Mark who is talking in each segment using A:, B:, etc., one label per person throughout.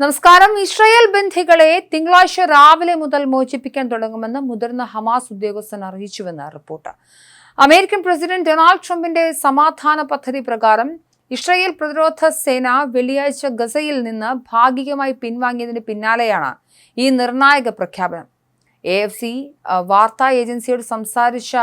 A: നമസ്കാരം. ഇസ്രയേൽ ബന്ധികളെ തിങ്കളാഴ്ച രാവിലെ മുതൽ മോചിപ്പിക്കാൻ തുടങ്ങുമെന്ന് മുതിർന്ന ഹമാസ് ഉദ്യോഗസ്ഥൻ അറിയിച്ചുവെന്ന റിപ്പോർട്ട്. അമേരിക്കൻ പ്രസിഡന്റ് ഡൊണാൾഡ് ട്രംപിന്റെ സമാധാന പദ്ധതി പ്രകാരം ഇസ്രയേൽ പ്രതിരോധ സേന വെള്ളിയാഴ്ച ഗസയിൽ നിന്ന് ഭാഗികമായി പിൻവാങ്ങിയതിന് പിന്നാലെയാണ് ഈ നിർണായക പ്രഖ്യാപനം. എ എഫ് സി വാർത്താ ഏജൻസിയോട് സംസാരിച്ച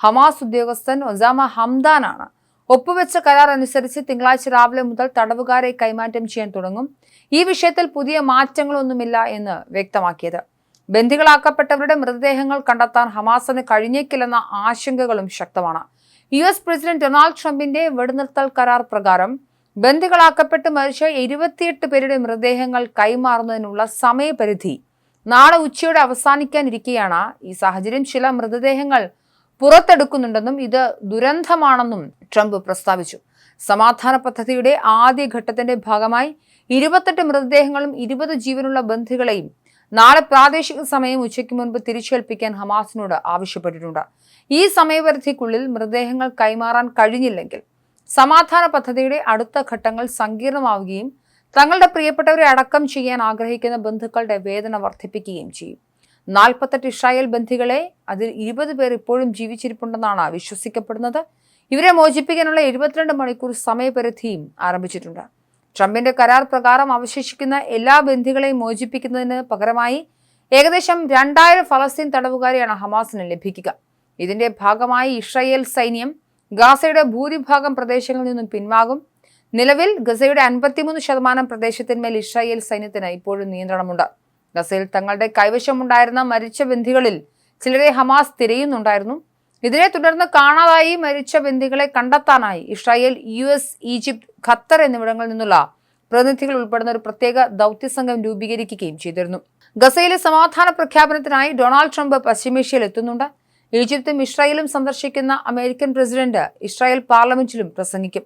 A: ഹമാസ് ഉദ്യോഗസ്ഥൻ ഒസാമ ഹംദാനാണ് ഒപ്പുവെച്ച കരാർ അനുസരിച്ച് തിങ്കളാഴ്ച രാവിലെ മുതൽ തടവുകാരെ കൈമാറ്റം ചെയ്യാൻ തുടങ്ങും. ഈ വിഷയത്തിൽ പുതിയ മാറ്റങ്ങളൊന്നുമില്ല എന്ന് വ്യക്തമാക്കിയത്. ബന്ദികളാക്കപ്പെട്ടവരുടെ മൃതദേഹങ്ങൾ കണ്ടെത്താൻ ഹമാസിന് കഴിഞ്ഞേക്കില്ലെന്ന ആശങ്കകളും ശക്തമാണ്. യു എസ് പ്രസിഡന്റ് ഡൊണാൾഡ് ട്രംപിന്റെ വെടിനിർത്തൽ കരാർ പ്രകാരം ബന്ദികളാക്കപ്പെട്ട് മരിച്ച ഇരുപത്തിയെട്ട് പേരുടെ മൃതദേഹങ്ങൾ കൈമാറുന്നതിനുള്ള സമയപരിധി നാളെ ഉച്ചയോടെ അവസാനിക്കാനിരിക്കെയാണ് ഈ സാഹചര്യം. ചില മൃതദേഹങ്ങൾ പുറത്തെടുക്കുന്നുണ്ടെന്നും ഇത് ദുരന്തമാണെന്നും ട്രംപ് പ്രസ്താവിച്ചു. സമാധാന പദ്ധതിയുടെ ആദ്യ ഘട്ടത്തിന്റെ ഭാഗമായി ഇരുപത്തെട്ട് മൃതദേഹങ്ങളും ഇരുപത് ജീവനുള്ള ബന്ധുക്കളെയും നാളെ പ്രാദേശിക സമയം ഉച്ചയ്ക്ക് മുൻപ് തിരിച്ചേൽപ്പിക്കാൻ ഹമാസിനോട് ആവശ്യപ്പെട്ടിട്ടുണ്ട്. ഈ സമയപരിധിക്കുള്ളിൽ മൃതദേഹങ്ങൾ കൈമാറാൻ കഴിഞ്ഞില്ലെങ്കിൽ സമാധാന പദ്ധതിയുടെ അടുത്ത ഘട്ടങ്ങൾ സങ്കീർണമാവുകയും തങ്ങളുടെ പ്രിയപ്പെട്ടവരെ അടക്കം ചെയ്യാൻ ആഗ്രഹിക്കുന്ന ബന്ധുക്കളുടെ വേദന വർദ്ധിപ്പിക്കുകയും ചെയ്യും. നാൽപ്പത്തെട്ട് ഇസ്രായേൽ ബന്ധികളെ അതിൽ ഇരുപത് പേർ ഇപ്പോഴും ജീവിച്ചിരിപ്പുണ്ടെന്നാണ് വിശ്വസിക്കപ്പെടുന്നത്. ഇവരെ മോചിപ്പിക്കാനുള്ള എഴുപത്തിരണ്ട് മണിക്കൂർ സമയപരിധിയും ആരംഭിച്ചിട്ടുണ്ട്. ട്രംപിന്റെ കരാർ പ്രകാരം അവശേഷിക്കുന്ന എല്ലാ ബന്ധികളെയും മോചിപ്പിക്കുന്നതിന് പകരമായി ഏകദേശം രണ്ടായിരം ഫലസ്തീൻ തടവുകാരെയാണ് ഹമാസിന് ലഭിക്കുക. ഇതിന്റെ ഭാഗമായി ഇസ്രായേൽ സൈന്യം ഗാസയുടെ ഭൂരിഭാഗം പ്രദേശങ്ങളിൽ നിന്നും പിൻവാകും നിലവിൽ ഗസയുടെ അൻപത്തിമൂന്ന് ശതമാനം പ്രദേശത്തിന്മേൽ ഇസ്രായേൽ സൈന്യത്തിന് ഇപ്പോഴും നിയന്ത്രണമുണ്ട്. ഗസയിൽ തങ്ങളുടെ കൈവശമുണ്ടായിരുന്ന മരിച്ച ബന്ധികളിൽ ചിലരെ ഹമാസ് തിരയുന്നുണ്ടായിരുന്നു. ഇതിനെ തുടർന്ന് കാണാതായി മരിച്ച ബന്ധികളെ കണ്ടെത്താനായി Israel U S Egypt Qatar എന്നിവിടങ്ങളിൽ നിന്നുള്ള പ്രതിനിധികൾ ഉൾപ്പെടുന്ന ഒരു പ്രത്യേക ദൗത്യസംഘം രൂപീകരിക്കുകയും ചെയ്തിരുന്നു. ഗസയിലെ സമാധാന പ്രഖ്യാപനത്തിനായി ഡൊണാൾഡ് ട്രംപ് പശ്ചിമേഷ്യയിൽ എത്തുന്നുണ്ട്. ഈജിപ്തും ഇസ്രായേലും സന്ദർശിക്കുന്ന അമേരിക്കൻ പ്രസിഡന്റ് ഇസ്രായേൽ പാർലമെന്റിലും പ്രസംഗിക്കും.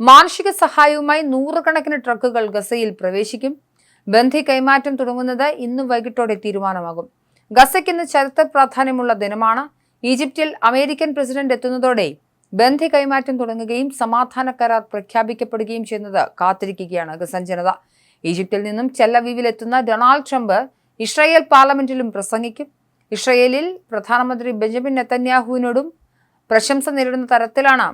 A: മാനുഷിക സഹായവുമായി നൂറുകണക്കിന് ട്രക്കുകൾ ഗസയിൽ പ്രവേശിക്കും. ബന്ധി കൈമാറ്റം തുടങ്ങുന്നത് ഇന്ന് വൈകിട്ടോടെ തീരുമാനമാകും. ഗസയ്ക്ക് ഇന്ന് ചരിത്ര പ്രാധാന്യമുള്ള ദിനമാണ്. ഈജിപ്തിൽ അമേരിക്കൻ പ്രസിഡന്റ് എത്തുന്നതോടെ ബന്ധി കൈമാറ്റം തുടങ്ങുകയും സമാധാന കരാർ പ്രഖ്യാപിക്കപ്പെടുകയും ചെയ്യുന്നത് കാത്തിരിക്കുകയാണ് ഗസൻ ജനത. ഈജിപ്തിൽ നിന്നും ചെല്ലവീവിലെത്തുന്ന ഡൊണാൾഡ് ട്രംപ് ഇസ്രായേൽ പാർലമെന്റിലും പ്രസംഗിക്കും. ഇസ്രയേലിൽ പ്രധാനമന്ത്രി ബെഞ്ചമിൻ നെത്തന്യാഹുവിനോടും പ്രശംസ നേരിടുന്ന തരത്തിലാണ്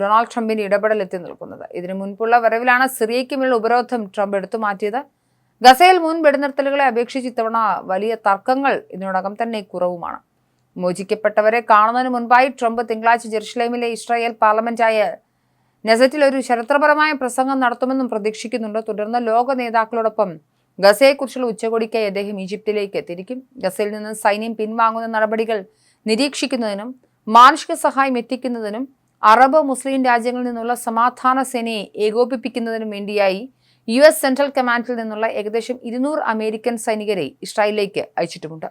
A: ഡൊണാൾഡ് ട്രംപിന്റെ ഇടപെടൽ എത്തി നിൽക്കുന്നത്. ഇതിനു മുൻപുള്ള വരവിലാണ് സിറിയയ്ക്കുമുള്ള ഉപരോധം ട്രംപ് എടുത്തു മാറ്റിയത്. ഗസയിൽ മുൻ വെടിനിർത്തലുകളെ അപേക്ഷിച്ച് ഇത്തവണ വലിയ തർക്കങ്ങൾ ഇതിനോടകം തന്നെ കുറവുമാണ്. മോചിക്കപ്പെട്ടവരെ കാണുന്നതിന് മുൻപായി ട്രംപ് തിങ്കളാഴ്ച ജെറുസലേമിലെ ഇസ്രായേൽ പാർലമെന്റായ നെസറ്റിൽ ഒരു ചരിത്രപരമായ പ്രസംഗം നടത്തുമെന്നും പ്രതീക്ഷിക്കുന്നുണ്ട്. തുടർന്ന് ലോക നേതാക്കളോടൊപ്പം ഗസയെക്കുറിച്ചുള്ള ഉച്ചകോടിക്കായി അദ്ദേഹം ഈജിപ്തിലേക്ക് തിരിക്കും ഗസയിൽ നിന്ന് സൈന്യം പിൻവാങ്ങുന്ന നടപടികൾ നിരീക്ഷിക്കുന്നതിനും മാനുഷിക സഹായം എത്തിക്കുന്നതിനും അറബ് മുസ്ലിം രാജ്യങ്ങളിൽ നിന്നുള്ള സമാധാന സേനയെ ഏകോപിപ്പിക്കുന്നതിനും വേണ്ടിയായി യു എസ് സെൻട്രൽ കമാൻഡിൽ നിന്നുള്ള ഏകദേശം ഇരുന്നൂറ് അമേരിക്കൻ സൈനികരെ ഇസ്രായേലിലേക്ക് അയച്ചിട്ടുമുണ്ട്.